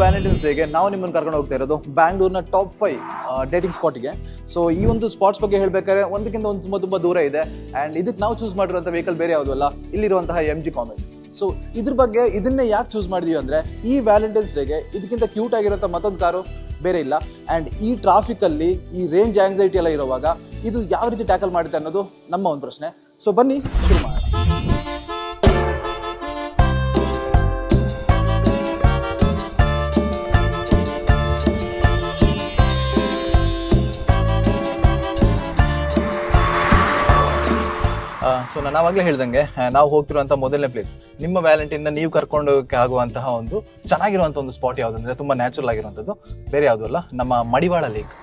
Valentine's ಡೇಗೆ ನಾವು ನಿಮ್ಮನ್ನು ಕರ್ಕೊಂಡು ಹೋಗ್ತಾ ಇರೋದು ಬ್ಯಾಂಗ್ಳೂರ್ನ ಟಾಪ್ ಫೈವ್ ಡೇಟಿಂಗ್ ಸ್ಪಾಟ್ಗೆ ಸೊ ಈ ಒಂದು ಸ್ಪಾಟ್ಸ್ ಬಗ್ಗೆ ಹೇಳಬೇಕಾದ್ರೆ ಒಂದಕ್ಕಿಂತ ಒಂದು ತುಂಬ ತುಂಬ ದೂರ ಇದೆ. ಆ್ಯಂಡ್ ಇದಕ್ಕೆ ನಾವು ಚೂಸ್ ಮಾಡಿರುವಂಥ ವೆಹಿಕಲ್ ಬೇರೆ ಯಾವುದಲ್ಲ ಇಲ್ಲಿರುವಂತಹ ಎಂ ಜಿ ಕಾಮೆಂಟ್ ಸೊ ಇದ್ರ ಬಗ್ಗೆ ಇದನ್ನೇ ಯಾಕೆ ಚೂಸ್ ಮಾಡಿದೀವಿ ಅಂದರೆ, ಈ ವ್ಯಾಲೆಂಟೈನ್ಸ್ ಡೇಗೆ ಇದಕ್ಕಿಂತ ಕ್ಯೂಟ್ ಆಗಿರೋಂಥ ಮತ್ತೊಂದು ಕಾರು ಬೇರೆ ಇಲ್ಲ. ಆ್ಯಂಡ್ ಈ ಟ್ರಾಫಿಕಲ್ಲಿ ಈ ರೇಂಜ್ ಆಂಗ್ಸೈಟಿ ಎಲ್ಲ ಇರುವಾಗ, ಇದು ಯಾವ ರೀತಿ ಟ್ಯಾಕಲ್ ಮಾಡುತ್ತೆ ಅನ್ನೋದು ನಮ್ಮ ಒಂದು ಪ್ರಶ್ನೆ. ಸೊ ಬನ್ನಿ. ಸೊ ನಾನು ಆವಾಗಲೇ ಹೇಳ್ದಂಗೆ ನಾವು ಹೋಗ್ತಿರುವಂಥ ಮೊದಲನೇ ಪ್ಲೇಸ್ ನಿಮ್ಮ ವ್ಯಾಲೆಂಟೈನ್ನ ನೀವು ಕರ್ಕೊಂಡು ಆಗುವಂತಹ ಒಂದು ಚೆನ್ನಾಗಿರುವಂಥ ಒಂದು ಸ್ಪಾಟ್ ಯಾವುದಂದ್ರೆ ತುಂಬ ನ್ಯಾಚುರಲ್ ಆಗಿರುವಂಥದ್ದು. ಬೇರೆ ಯಾವುದೂ ಅಲ್ಲ, ನಮ್ಮ Madiwala lake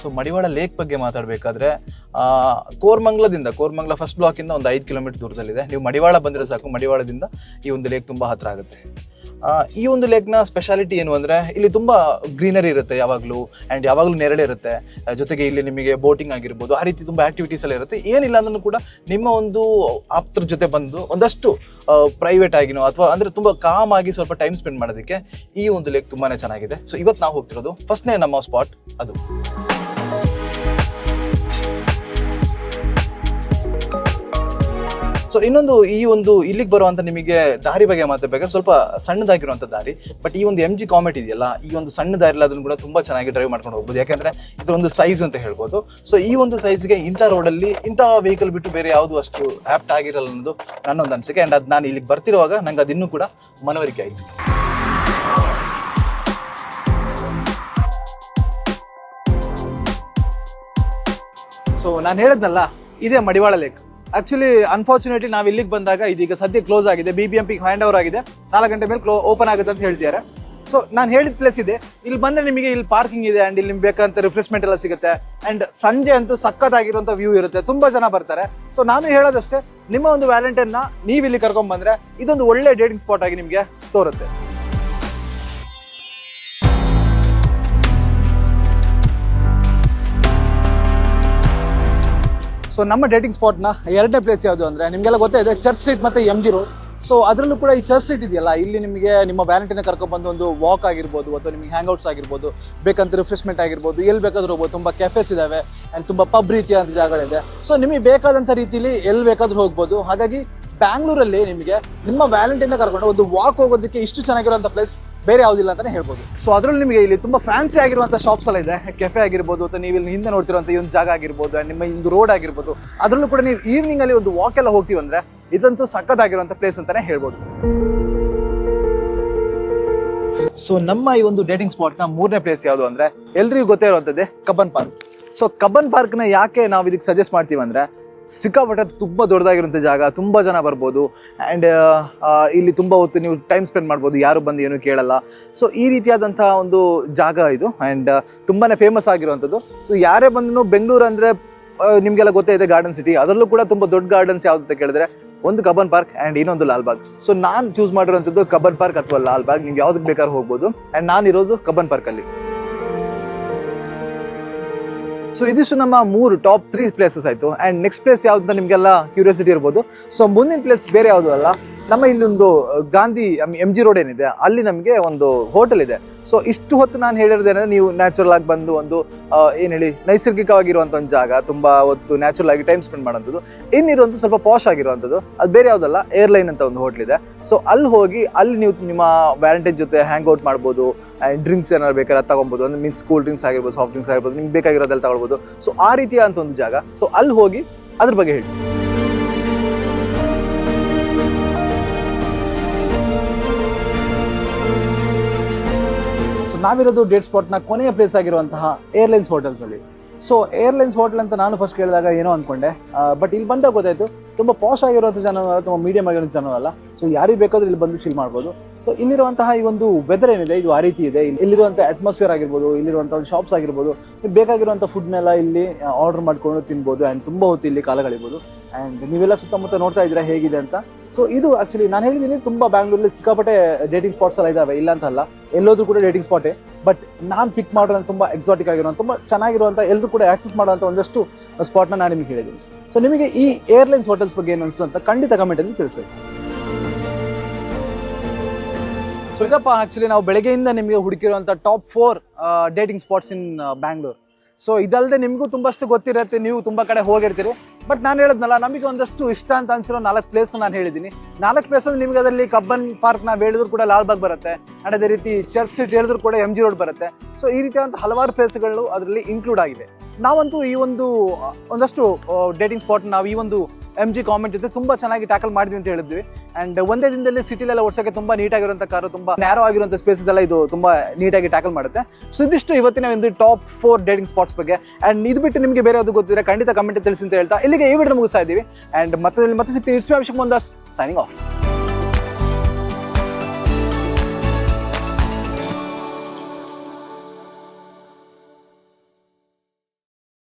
so Madiwala lake ಬಗ್ಗೆ ಮಾತಾಡಬೇಕಾದ್ರೆ ಕೋರ್ಮಂಗ್ಲದಿಂದ, ಕೋರ್ಮಂಗ್ಲ ಫಸ್ಟ್ ಬ್ಲಾಕಿಂದ ಒಂದು ಐದು ಕಿಲೋಮೀಟರ್ ದೂರದಲ್ಲಿದೆ. ನೀವು ಮಡಿವಾಳ ಬಂದರೆ ಸಾಕು, ಮಡಿವಾಳದಿಂದ ಈ ಒಂದು ಲೇಕ್ ತುಂಬ ಹತ್ತಿರ ಆಗುತ್ತೆ. ಈ ಒಂದು ಲೇಕ್ನ ಸ್ಪೆಷಾಲಿಟಿ ಏನು ಅಂದರೆ, ಇಲ್ಲಿ ತುಂಬ ಗ್ರೀನರಿ ಇರುತ್ತೆ ಯಾವಾಗಲೂ ಆ್ಯಂಡ್ ಯಾವಾಗಲೂ ನೆರಳೆ ಇರುತ್ತೆ. ಜೊತೆಗೆ ಇಲ್ಲಿ ನಿಮಗೆ ಬೋಟಿಂಗ್ ಆಗಿರ್ಬೋದು, ಆ ರೀತಿ ತುಂಬ ಆ್ಯಕ್ಟಿವಿಟೀಸ್ ಎಲ್ಲ ಇರುತ್ತೆ. ಏನಿಲ್ಲ ಅಂದ್ರೂ ಕೂಡ ನಿಮ್ಮ ಒಂದು ಆಪ್ತರ ಜೊತೆ ಬಂದು ಒಂದಷ್ಟು ಪ್ರೈವೇಟ್ ಆಗಿನೋ, ಅಥವಾ ಅಂದರೆ ತುಂಬ ಕಾಮ್ ಆಗಿ ಸ್ವಲ್ಪ ಟೈಮ್ ಸ್ಪೆಂಡ್ ಮಾಡೋದಕ್ಕೆ ಈ ಒಂದು ಲೇಕ್ ತುಂಬಾ ಚೆನ್ನಾಗಿದೆ. ಸೊ ಇವತ್ತು ನಾವು ಹೋಗ್ತಿರೋದು ಫಸ್ಟ್ನೇ ನಮ್ಮ ಸ್ಪಾಟ್ ಅದು. ಸೊ ಇನ್ನೊಂದು ಈ ಒಂದು ಇಲ್ಲಿಗೆ ಬರುವಂತ ನಿಮಗೆ ದಾರಿ ಬಗ್ಗೆ ಮಾತಾಡಬೇಕಾದ್ರೆ ಸ್ವಲ್ಪ ಸಣ್ಣದಾಗಿರುವಂತ ದಾರಿ. ಬಟ್ ಈ ಒಂದು ಎಂ ಜಿ ಕಾಮೆಟ್ ಇದೆಯಲ್ಲ, ಈ ಒಂದು ಸಣ್ಣ ದಾರಿಲಿ ಅದನ್ನು ಕೂಡ ತುಂಬಾ ಚೆನ್ನಾಗಿ ಡ್ರೈವ್ ಮಾಡ್ಕೊಂಡು ಹೋಗ್ಬೋದು. ಯಾಕಂದ್ರೆ ಇದು ಒಂದು ಸೈಜ್ ಅಂತ ಹೇಳ್ಬೋದು. ಸೊ ಈ ಒಂದು ಸೈಜ್ಗೆ ಇಂಥ ರೋಡಲ್ಲಿ ಇಂಥ ವೆಹಿಕಲ್ ಬಿಟ್ಟು ಬೇರೆ ಯಾವುದು ಅಷ್ಟು ಆಪ್ಟ್ ಆಗಿರಲ್ಲ ಅನ್ನೋದು ನನ್ನೊಂದು ಅನಿಸಿಕೆ. ಆ್ಯಂಡ್ ಅದು ನಾನು ಇಲ್ಲಿಗೆ ಬರ್ತಿರುವಾಗ ನಂಗೆ ಅದಿನ್ನೂ ಕೂಡ ಮನವರಿಕೆ ಆಯಿತು. ಸೊ ನಾನು ಹೇಳಿದ್ನಲ್ಲ, ಇದೇ ಮಡಿವಾಳ ಲೇಕ್ ಆಕ್ಚುಲಿ ಅನ್ಫಾರ್ಚುನೇಟ್ಲಿ ನಾವು ಇಲ್ಲಿಗೆ ಬಂದಾಗ ಇದೀಗ ಸದ್ಯ ಕ್ಲೋಸ್ ಆಗಿದೆ. B B M P hand over ಆಗಿದೆ. ನಾಲ್ಕು ಗಂಟೆ ಮೇಲೆ ಕ್ಲೋ ಓಪನ್ ಆಗುತ್ತೆ ಅಂತ ಹೇಳ್ತಿದ್ದಾರೆ ಸೊ ನಾನು ಹೇಳಿದ ಪ್ಲೇಸ್ ಇದೆ. ಇಲ್ಲಿ ಬಂದರೆ ನಿಮಗೆ ಇಲ್ಲಿ ಪಾರ್ಕಿಂಗ್ ಇದೆ ಆ್ಯಂಡ್ ಇಲ್ಲಿ ನಿಮ್ಗೆ ಬೇಕಂತ ರಿಫ್ರೆಶ್ಮೆಂಟ್ ಎಲ್ಲ ಸಿಗುತ್ತೆ. ಆ್ಯಂಡ್ ಸಂಜೆ ಅಂತೂ ಸಖತ್ತಾಗಿರುವಂಥ ವ್ಯೂ ಇರುತ್ತೆ. ತುಂಬ ಜನ ಬರ್ತಾರೆ. ಸೊ ನಾನು ಹೇಳೋದಷ್ಟೇ, ನಿಮ್ಮ ಒಂದು ವ್ಯಾಲೆಂಟೈನ್ನ ನೀವು ಇಲ್ಲಿ ಕರ್ಕೊಂಡು ಬಂದ್ರೆ ಇದೊಂದು ಒಳ್ಳೆ ಡೇಟಿಂಗ್ ಸ್ಪಾಟ್ ಆಗಿ ನಿಮಗೆ ತೋರುತ್ತೆ. ಸೊ ನಮ್ಮ ಡೇಟಿಂಗ್ ಸ್ಪಾಟ್ನ ಎರಡನೇ ಪ್ಲೇಸ್ ಯಾವುದು ಅಂದರೆ ನಿಮಗೆಲ್ಲ ಗೊತ್ತೇ ಇದೆ ಚರ್ಚ್ ಸ್ಟ್ರೀಟ್ ಮತ್ತು ಎಂ ಜಿ ರೋಡ್ ಸೊ ಅದರಲ್ಲೂ ಕೂಡ ಈ ಚರ್ಚ್ ಸ್ಟ್ರೀಟ್ ಇದೆಯಲ್ಲ, ಇಲ್ಲಿ ನಿಮಗೆ ನಿಮ್ಮ ವ್ಯಾಲೆಂಟೈನ್ ಕರ್ಕೊಂಡ್ಬಂದು ಒಂದು ವಾಕ್ ಆಗಿರ್ಬೋದು ಅಥವಾ ನಿಮಗೆ ಹ್ಯಾಂಗ್ಔಟ್ಸ್ ಆಗಿರ್ಬೋದು, ಬೇಕಂತ ರಿಫ್ರೆಶ್ಮೆಂಟ್ ಆಗಿರ್ಬೋದು, ಎಲ್ಲಿ ಬೇಕಾದರೂ ಹೋಗ್ಬೋದು, ತುಂಬ ಕೆಫೆಸ್ ಇದಾವೆ ಆ್ಯಂಡ್ ತುಂಬ ಪಬ್ ರೀತಿಯಾದ ಜಾಗಗಳಿದೆ. ಸೊ ನಿಮಗೆ ಬೇಕಾದಂಥ ರೀತಿಲಿ ಎಲ್ಲಿ ಬೇಕಾದರೂ ಹೋಗ್ಬೋದು. ಹಾಗಾಗಿ ಬ್ಯಾಂಗ್ಳೂರಲ್ಲಿ ನಿಮಗೆ ನಿಮ್ಮ ವ್ಯಾಲೆಂಟೈನ್ ಕರ್ಕೊಂಡು ಒಂದು ವಾಕ್ ಹೋಗೋದಕ್ಕೆ ಇಷ್ಟು ಚೆನ್ನಾಗಿರುವಂಥ ಪ್ಲೇಸ್ ಬೇರೆ ಯಾವುದಿಲ್ಲ ಅಂತಾನೆ ಹೇಳ್ಬೋದು. ಸೊ ಅದರಲ್ಲಿ ನಿಮಗೆ ಇಲ್ಲಿ ತುಂಬಾ ಫ್ಯಾನ್ಸಿ ಆಗಿರುವಂಥ ಶಾಪ್ಸ್ ಎಲ್ಲ ಇದೆ. ಕೆಫೆ ಆಗಿರ್ಬೋದು, ಅಥವಾ ನೀವು ಇಲ್ಲಿ ಹಿಂದೆ ನೋಡ್ತಿರುವಂಥ ಈ ಒಂದು ಜಾಗ ಆಗಿರ್ಬೋದು, ನಿಮ್ಮ ಒಂದು ರೋಡ್ ಆಗಿರ್ಬೋದು, ಅದರಲ್ಲೂ ಕೂಡ ನೀವು ಈವ್ನಿಂಗಲ್ಲಿ ಒಂದು ವಾಕ್ ಎಲ್ಲ ಹೋಗ್ತೀವಿ ಅಂದ್ರೆ ಇದಂತೂ ಸಖತ್ತಾಗಿರುವಂಥ ಪ್ಲೇಸ್ ಅಂತಾನೆ ಹೇಳ್ಬೋದು. ಸೊ ನಮ್ಮ ಈ ಒಂದು ಡೇಟಿಂಗ್ ಸ್ಪಾಟ್ನ ಮೂರನೇ ಪ್ಲೇಸ್ ಯಾವುದು ಅಂದ್ರೆ ಎಲ್ರಿಗೂ ಗೊತ್ತೇ ಇರುವಂಥದ್ದೇ ಕಬ್ಬನ್ ಪಾರ್ಕ್ ಸೊ ಕಬ್ಬನ್ ಪಾರ್ಕ್ನ ಯಾಕೆ ನಾವು ಇದಕ್ಕೆ ಸಜೆಸ್ಟ್ ಮಾಡ್ತೀವಿ ಅಂದ್ರೆ ಸಿಕ್ಕಾಪಟ್ಟೆ ತುಂಬ ದೊಡ್ಡದಾಗಿರುವಂಥ ಜಾಗ, ತುಂಬ ಜನ ಬರ್ಬೋದು. ಆ್ಯಂಡ್ ಇಲ್ಲಿ ತುಂಬ ಹೊತ್ತು ನೀವು ಟೈಮ್ ಸ್ಪೆಂಡ್ ಮಾಡ್ಬೋದು, ಯಾರು ಬಂದು ಏನು ಕೇಳಲ್ಲ. ಸೊ ಈ ರೀತಿಯಾದಂಥ ಒಂದು ಜಾಗ ಇದು. ಆ್ಯಂಡ್ ತುಂಬಾ ಫೇಮಸ್ ಆಗಿರುವಂಥದ್ದು. ಸೊ ಯಾರೇ ಬಂದು ಬೆಂಗಳೂರು ಅಂದರೆ ನಿಮಗೆಲ್ಲ ಗೊತ್ತೇ ಇದೆ ಗಾರ್ಡನ್ ಸಿಟಿ ಅದರಲ್ಲೂ ಕೂಡ ತುಂಬ ದೊಡ್ಡ ಗಾರ್ಡನ್ಸ್ ಯಾವುದು ಅಂತ ಕೇಳಿದ್ರೆ, ಒಂದು ಕಬ್ಬನ್ ಪಾರ್ಕ್ ಆ್ಯಂಡ್ ಇನ್ನೊಂದು ಲಾಲ್ಬಾಗ್ ಸೊ ನಾನು ಚೂಸ್ ಮಾಡಿರೋಂಥದ್ದು ಕಬ್ಬನ್ ಪಾರ್ಕ್ ಅಥವಾ ಲಾಲ್ಬಾಗ್ ನೀವು ಯಾವ್ದಕ್ಕೆ ಬೇಕಾದ್ರೂ ಹೋಗ್ಬೋದು. ಆ್ಯಂಡ್ ನಾನು ಇರೋದು ಕಬ್ಬನ್ ಪಾರ್ಕಲ್ಲಿ. ಸೊ ಇದಿಷ್ಟು ನಮ್ಮ ಮೂರು ಟಾಪ್ ತ್ರೀ ಪ್ಲೇಸಸ್ ಆಯಿತು. ಆ್ಯಂಡ್ ನೆಕ್ಸ್ಟ್ ಪ್ಲೇಸ್ ಯಾವ್ದು ನಿಮಗೆಲ್ಲ ಕ್ಯೂರಿಯಾಸಿಟಿ ಇರ್ಬೋದು. ಸೊ ಮುಂದಿನ ಪ್ಲೇಸ್ ಬೇರೆ ಯಾವುದು ಅಲ್ಲ? ನಮ್ಮ ಇಲ್ಲೊಂದು ಗಾಂಧಿ ಎಂ ಜಿ ರೋಡ್ ಏನಿದೆ, ಅಲ್ಲಿ ನಮಗೆ ಒಂದು ಹೋಟೆಲ್ ಇದೆ. ಸೊ ಇಷ್ಟು ಹೊತ್ತು ನಾನು ಹೇಳಿರೋದೇನಂದ್ರೆ ನೀವು ನ್ಯಾಚುರಲ್ ಆಗಿ ಬಂದು ಒಂದು ಏನು ಹೇಳಿ ನೈಸರ್ಗಿಕವಾಗಿರುವಂಥ ಒಂದು ಜಾಗ, ತುಂಬ ಹೊತ್ತು ನ್ಯಾಚುರಲ್ ಆಗಿ ಟೈಮ್ ಸ್ಪೆಂಡ್ ಮಾಡೋಂಥದ್ದು ಇನ್ನಿರುವಂಥ ಸ್ವಲ್ಪ ಪಾಶ್ ಆಗಿರುವಂಥದ್ದು. ಅದು ಬೇರೆ ಯಾವುದಲ್ಲ ಏರ್ಲೈನ್ ಅಂತ ಒಂದು ಹೋಟ್ಲ್ ಇದೆ. ಸೊ ಅಲ್ಲಿ ಹೋಗಿ, ಅಲ್ಲಿ ನೀವು ನಿಮ್ಮ ವ್ಯಾರಂಟೇಜ್ ಜೊತೆ ಹ್ಯಾಂಗ್ ಔಟ್ ಮಾಡ್ಬೋದು ಆ್ಯಂಡ್ ಡ್ರಿಂಕ್ಸ್ ಏನಾದ್ರು ಬೇಕಾದ್ರೆ ತಗೊಬೋದು. ಅಂದ್ರೆ ಮೀನ್ಸ್ ಕೂಲ್ ಡ್ರಿಂಕ್ಸ್ ಆಗಿರ್ಬೋದು ಸಾಫ್ಟ್ ಡ್ರಿಂಕ್ಸ್ ಆಗಿರ್ಬೋದು, ನಿಮ್ಗೆ ಬೇಕಾಗಿರೋದೆಲ್ಲ ತಗೊಳ್ಬೋದು. ಸೊ ಆ ರೀತಿಯ ಅಂತ ಒಂದು ಜಾಗ. ಸೊ ಅಲ್ಲಿ ಹೋಗಿ, ಅದ್ರ ಬಗ್ಗೆ ಹೇಳ್ತೀನಿ. ಸೊ ನಾವಿರೋದು ಡೇಟ್ ಸ್ಪಾಟ್ನ ಕೊನೆಯ ಪ್ಲೇಸ್ ಆಗಿರುವಂತಹ ಏರ್ಲೈನ್ಸ್ ಹೋಟೆಲ್ಸಲ್ಲಿ ಸೊ ಏರ್ಲೈನ್ಸ್ ಹೋಟೆಲ್ ಅಂತ ನಾನು ಫಸ್ಟ್ ಕೇಳಿದಾಗ ಏನೋ ಅನ್ಕೊಂಡೆ. ಬಟ್ ಇಲ್ಲಿ ಬಂದಾಗ ಗೊತ್ತಾಯ್ತು. ತುಂಬ ಪಾಶ್ ಆಗಿರುವಂಥ ಜನ, ತುಂಬ ಮೀಡಿಯಂ ಆಗಿರೋ ಜನ ಅಲ್ಲ. ಸೊ ಯಾರಿಗೆ ಬೇಕಾದ್ರೂ ಇಲ್ಲಿ ಬಂದು ಚಿಲ್ ಮಾಡ್ಬೋದು. ಸೊ ಇಲ್ಲಿರುವಂತಹ ಈ ಒಂದು ವೆದರ್ ಏನಿದೆ, ಇದು ಆ ರೀತಿ ಇದೆ. ಇಲ್ಲಿ- ಇಲ್ಲಿರುವಂಥ ಅಟ್ಮಾಸ್ಫಿಯರ್ ಆಗಿರ್ಬೋದು, ಇಲ್ಲಿರುವಂಥ ಒಂದು ಶಾಪ್ಸ್ ಆಗಿರ್ಬೋದು, ಬೇಕಾಗಿರುವಂಥ ಫುಡ್ನೆಲ್ಲ ಇಲ್ಲಿ ಆರ್ಡರ್ ಮಾಡ್ಕೊಂಡು ತಿನ್ಬೋದು. ಆ್ಯಂಡ್ ತುಂಬ ಹೊತ್ತು ಇಲ್ಲಿ ಕಾಲ ಆ್ಯಂಡ್ ನೀವೆಲ್ಲ ಸುತ್ತಮುತ್ತ ನೋಡ್ತಾ ಇದ್ದೀರಾ ಹೇಗಿದೆ ಅಂತ. ಸೊ ಇದು ಆಕ್ಚುಲಿ ನಾನು ಹೇಳಿದ್ದೀನಿ ತುಂಬ ಬ್ಯಾಂಗ್ಳೂರಲ್ಲಿ ಸಿಕ್ಕಾಪಟ್ಟೆ ಡೇಟಿಂಗ್ ಸ್ಪಾಟ್ಸ್ ಎಲ್ಲ ಇದಾವೆ. ಇಲ್ಲ ಅಂತಲ್ಲ ಎಲ್ಲೋದ್ರೂ ಕೂಡ ಡೇಟಿಂಗ್ ಸ್ಪಾಟೇ ಬಟ್ ನಾನು ಪಿಕ್ ಮಾಡೋದು ತುಂಬ ಎಕ್ಸಾಟಿಕ್ ಆಗಿರೋ ತುಂಬ ಚೆನ್ನಾಗಿರುವಂಥ ಎಲ್ಲರೂ ಕೂಡ ಆಕ್ಸೆಸ್ ಮಾಡುವಂಥ ಒಂದಷ್ಟು ಸ್ಪಾಟ್ನ ನಾನು ನಿಮಗೆ ಹೇಳಿದ್ದೀನಿ ಸೊ ನಿಮಗೆ ಈ ಏರ್ಲೈನ್ಸ್ ಹೋಟೆಲ್ಸ್ ಬಗ್ಗೆ ಏನು ಅನಿಸ್ತು ಅಂತ ಖಂಡಿತ ಕಮೆಂಟಲ್ಲಿ ತಿಳಿಸ್ಬೇಕು. ಸೊ ಇದಪ್ಪ ಆಕ್ಚುಲಿ ನಾವು ಬೆಳಗ್ಗೆಯಿಂದ ನಿಮಗೆ ಹುಡುಕಿರುವಂಥ top four dating spots in Bangalore so ಇದಲ್ಲದೆ ನಿಮಗೂ ತುಂಬಷ್ಟು ಗೊತ್ತಿರುತ್ತೆ, ನೀವು ತುಂಬ ಕಡೆ ಹೋಗಿರ್ತೀರಿ. ಬಟ್ ನಾನು ಹೇಳಿದ್ನಲ್ಲ, ನಮಗೆ ಒಂದಷ್ಟು ಇಷ್ಟ ಅಂತ ಅನ್ಸಿರೋ ನಾಲ್ಕು ಪ್ಲೇಸ್ ನಾನು ಹೇಳಿದ್ದೀನಿ. ನಾಲ್ಕು ಪ್ಲೇಸ್ ಅಲ್ಲಿ ನಿಮಗೆ ಅದರಲ್ಲಿ ಕಬ್ಬನ್ ಪಾರ್ಕ್ ನಾವು ಹೇಳಿದ್ರು ಕೂಡ ಲಾಲ್ಬಾಗ್ ಬರುತ್ತೆ. ಅದೇ ರೀತಿ ಚರ್ಚ್ ಸಿಟಿ ಹೇಳಿದ್ರು ಕೂಡ ಎಂ ಜಿ ರೋಡ್ ಬರುತ್ತೆ. ಸೊ ಈ ರೀತಿಯಾದಂಥ ಹಲವಾರು ಪ್ಲೇಸ್ಗಳು ಅದರಲ್ಲಿ ಇನ್ಕ್ಲೂಡ್ ಆಗಿದೆ ನಾವಂತೂ ಈ ಒಂದು, ಒಂದಷ್ಟು ಡೇಟಿಂಗ್ ಸ್ಪಾಟ್ ನಾವು ಈ ಒಂದು ಎಂ ಜಿ ಕಾಮೆಂಟ್ ಜೊತೆ ತುಂಬಾ ಚೆನ್ನಾಗಿ ಟ್ಯಾಕಲ್ ಮಾಡಿದ್ವಿ ಅಂತ ಹೇಳಿದ್ವಿ. ಅಂಡ್ ಒಂದೇ ದಿನದಲ್ಲಿ ಸಿಟಿಲೆಲ್ಲ ಓಡಿಸೋಕೆ ತುಂಬಾ ನೀಟಾಗಿರುವಂಥ ಕಾರು, ತುಂಬಾ ನ್ಯಾರೋ ಆಗಿರುವಂಥ ಸ್ಪೇಸಸ್ ಎಲ್ಲ ಇದು ತುಂಬಾ ನೀಟಾಗಿ ಟ್ಯಾಕಲ್ ಮಾಡುತ್ತೆ. ಸೊ ಇದಿಷ್ಟು ಇವತ್ತಿನ ಒಂದು ಟಾಪ್ ಫೋರ್ ಡೇಟಿಂಗ್ ಸ್ಪಾಟ್ಸ್ ಬಗ್ಗೆ. ಅಂಡ್ ಇದು ಬಿಟ್ಟು ನಿಮಗೆ ಬೇರೆ ಅದು ಗೊತ್ತಿದ್ರೆ ಖಂಡಿತ ಕಮೆಂಟ್ ತಿಳಿಸಿ ಅಂತ ಹೇಳ್ತಾ ಇಲ್ಲಿಗೆ ಈ ವಿಡಿಯೋ ಮುಗಿಸ್ತಾ ಇದ್ದೀವಿ. ಅಂಡ್ ಮತ್ತೆ ಮತ್ತೆ ಸಿಗ್ತೀನಿ. It's Abhishek Mundas signing off